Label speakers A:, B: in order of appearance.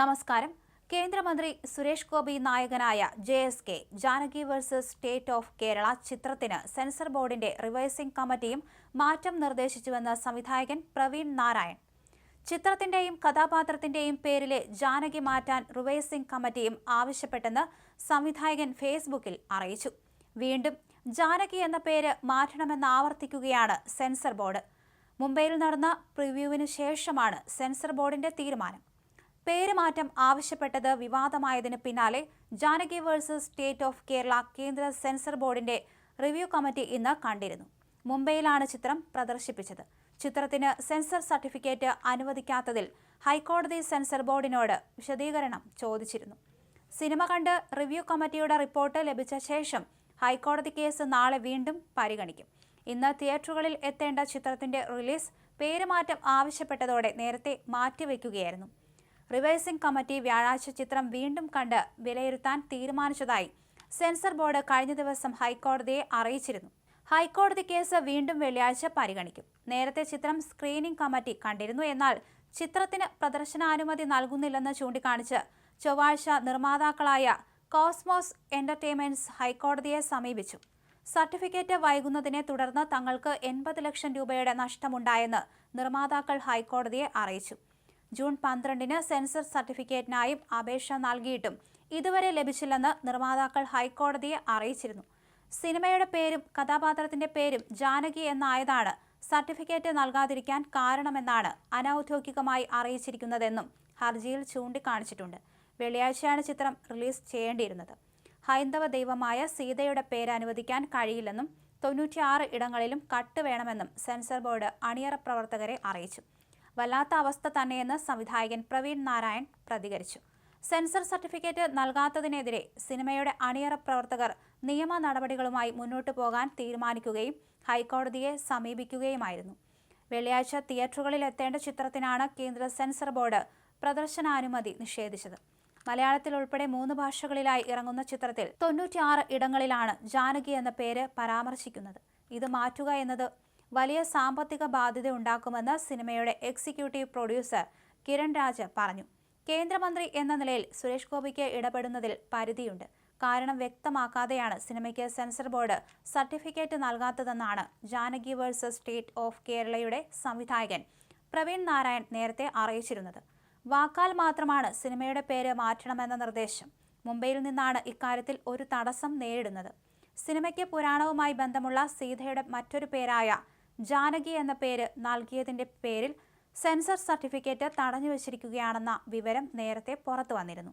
A: നമസ്കാരം. കേന്ദ്രമന്ത്രി സുരേഷ് ഗോപി നായകനായ J S K Janaki versus state of Kerala ചിത്രത്തിന് സെൻസർ ബോർഡിന്റെ റിവേഴ്സിംഗ് കമ്മിറ്റിയും മാറ്റം നിർദ്ദേശിച്ചുവെന്ന് സംവിധായകൻ പ്രവീൺ നാരായൺ. ചിത്രത്തിന്റെയും കഥാപാത്രത്തിന്റെയും പേരിലെ ജാനകി മാറ്റാൻ റിവേഴ്സിംഗ് കമ്മിറ്റിയും ആവശ്യപ്പെട്ടെന്ന് സംവിധായകൻ ഫേസ്ബുക്കിൽ അറിയിച്ചു. വീണ്ടും ജാനകി എന്ന പേര് മാറ്റണമെന്ന് ആവർത്തിക്കുകയാണ് സെൻസർ ബോർഡ്. മുംബൈയിൽ നടന്ന പ്രിവ്യൂവിന് ശേഷമാണ് സെൻസർ ബോർഡിന്റെ തീരുമാനം. പേര് മാറ്റം ആവശ്യപ്പെട്ടത് വിവാദമായതിന് പിന്നാലെ Janaki versus state of Kerala കേന്ദ്ര സെൻസർ ബോർഡിന്റെ റിവ്യൂ കമ്മിറ്റി ഇന്ന് കണ്ടിരുന്നു. മുംബൈയിലാണ് ചിത്രം പ്രദർശിപ്പിച്ചത്. ചിത്രത്തിന് സെൻസർ സർട്ടിഫിക്കറ്റ് അനുവദിക്കാത്തതിൽ ഹൈക്കോടതി സെൻസർ ബോർഡിനോട് വിശദീകരണം ചോദിച്ചിരുന്നു. സിനിമ കണ്ട് റിവ്യൂ കമ്മിറ്റിയുടെ റിപ്പോർട്ട് ലഭിച്ച ശേഷം ഹൈക്കോടതി കേസ് നാളെ വീണ്ടും പരിഗണിക്കും. ഇന്ന് തിയേറ്ററുകളിൽ എത്തേണ്ട ചിത്രത്തിന്റെ റിലീസ് പേരുമാറ്റം ആവശ്യപ്പെട്ടതോടെ നേരത്തെ മാറ്റിവെക്കുകയായിരുന്നു. റിവൈസിംഗ് കമ്മിറ്റി വ്യാഴാഴ്ച ചിത്രം വീണ്ടും കണ്ട് വിലയിരുത്താൻ തീരുമാനിച്ചതായി സെൻസർ ബോർഡ് കഴിഞ്ഞ ദിവസം ഹൈക്കോടതിയെ അറിയിച്ചിരുന്നു. ഹൈക്കോടതി കേസ് വീണ്ടും വെള്ളിയാഴ്ച പരിഗണിക്കും. നേരത്തെ ചിത്രം സ്ക്രീനിംഗ് കമ്മിറ്റി കണ്ടിരുന്നു. എന്നാൽ ചിത്രത്തിന് പ്രദർശനാനുമതി നൽകുന്നില്ലെന്ന് ചൂണ്ടിക്കാണിച്ച് ചൊവ്വാഴ്ച നിർമ്മാതാക്കളായ കോസ്മോസ് എന്റർടൈൻമെന്റ്സ് ഹൈക്കോടതിയെ സമീപിച്ചു. സർട്ടിഫിക്കറ്റ് വൈകുന്നതിനെ തുടർന്ന് തങ്ങൾക്ക് എൺപത് ലക്ഷം രൂപയുടെ നഷ്ടമുണ്ടായെന്ന് നിർമ്മാതാക്കൾ ഹൈക്കോടതിയെ അറിയിച്ചു. ജൂൺ പന്ത്രണ്ടിന് സെൻസർ സർട്ടിഫിക്കറ്റിനായും അപേക്ഷ നൽകിയിട്ടും ഇതുവരെ ലഭിച്ചില്ലെന്ന് നിർമ്മാതാക്കൾ ഹൈക്കോടതിയെ അറിയിച്ചിരുന്നു. സിനിമയുടെ പേരും കഥാപാത്രത്തിന്റെ പേരും ജാനകി എന്നായതാണ് സർട്ടിഫിക്കറ്റ് നൽകാതിരിക്കാൻ കാരണമെന്നാണ് അനൌദ്യോഗികമായി അറിയിച്ചിരിക്കുന്നതെന്നും ഹർജിയിൽ ചൂണ്ടിക്കാണിച്ചിട്ടുണ്ട്. വെള്ളിയാഴ്ചയാണ് ചിത്രം റിലീസ് ചെയ്യേണ്ടിയിരുന്നത്. ഹൈന്ദവ ദൈവമായ സീതയുടെ പേര് അനുവദിക്കാൻ കഴിയില്ലെന്നും തൊണ്ണൂറ്റിയാറ് ഇടങ്ങളിലും കട്ട് വേണമെന്നും സെൻസർ ബോർഡ് അണിയറ പ്രവർത്തകരെ അറിയിച്ചു. വല്ലാത്ത അവസ്ഥ തന്നെയെന്ന് സംവിധായകൻ പ്രവീൺ നാരായൺ പ്രതികരിച്ചു. സെൻസർ സർട്ടിഫിക്കറ്റ് നൽകാത്തതിനെതിരെ സിനിമയുടെ അണിയറ പ്രവർത്തകർ നിയമ നടപടികളുമായി മുന്നോട്ടു പോകാൻ തീരുമാനിക്കുകയും ഹൈക്കോടതിയെ സമീപിക്കുകയുമായിരുന്നു. വെള്ളിയാഴ്ച തിയേറ്ററുകളിൽ എത്തേണ്ട ചിത്രത്തിനാണ് കേന്ദ്ര സെൻസർ ബോർഡ് പ്രദർശനാനുമതി നിഷേധിച്ചത്. മലയാളത്തിൽ ഉൾപ്പെടെ മൂന്ന് ഭാഷകളിലായി ഇറങ്ങുന്ന ചിത്രത്തിൽ തൊണ്ണൂറ്റിയാറ് ഇടങ്ങളിലാണ് ജാനകി എന്ന പേര് പരാമർശിക്കുന്നത്. ഇത് മാറ്റുക എന്നത് വലിയ സാമ്പത്തിക ബാധ്യത ഉണ്ടാക്കുമെന്ന് സിനിമയുടെ എക്സിക്യൂട്ടീവ് പ്രൊഡ്യൂസർ കിരൺ രാജ് പറഞ്ഞു. കേന്ദ്രമന്ത്രി എന്ന നിലയിൽ സുരേഷ് ഗോപിക്ക് ഇടപെടുന്നതിൽ പരിധിയുണ്ട്. കാരണം വ്യക്തമാക്കാതെയാണ് സിനിമയ്ക്ക് സെൻസർ ബോർഡ് സർട്ടിഫിക്കറ്റ് നൽകാത്തതെന്നാണ് ജാനകി വേഴ്സസ് സ്റ്റേറ്റ് ഓഫ് കേരളയുടെ സംവിധായകൻ പ്രവീൺ നാരായൺ നേരത്തെ അറിയിച്ചിരുന്നത്. വാക്കാൽ മാത്രമാണ് സിനിമയുടെ പേര് മാറ്റണമെന്ന നിർദ്ദേശം. മുംബൈയിൽ നിന്നാണ് ഇക്കാര്യത്തിൽ ഒരു തടസ്സം നേരിടുന്നത്. സിനിമയ്ക്ക് പുരാണവുമായി ബന്ധമുള്ള സീതയുടെ മറ്റൊരു പേരായ ജാനകി എന്ന പേര് നൽകിയതിന്റെ പേരിൽ സെൻസർ സർട്ടിഫിക്കറ്റ് തടഞ്ഞുവച്ചിരിക്കുകയാണെന്ന വിവരം നേരത്തെ പുറത്തു വന്നിരുന്നു.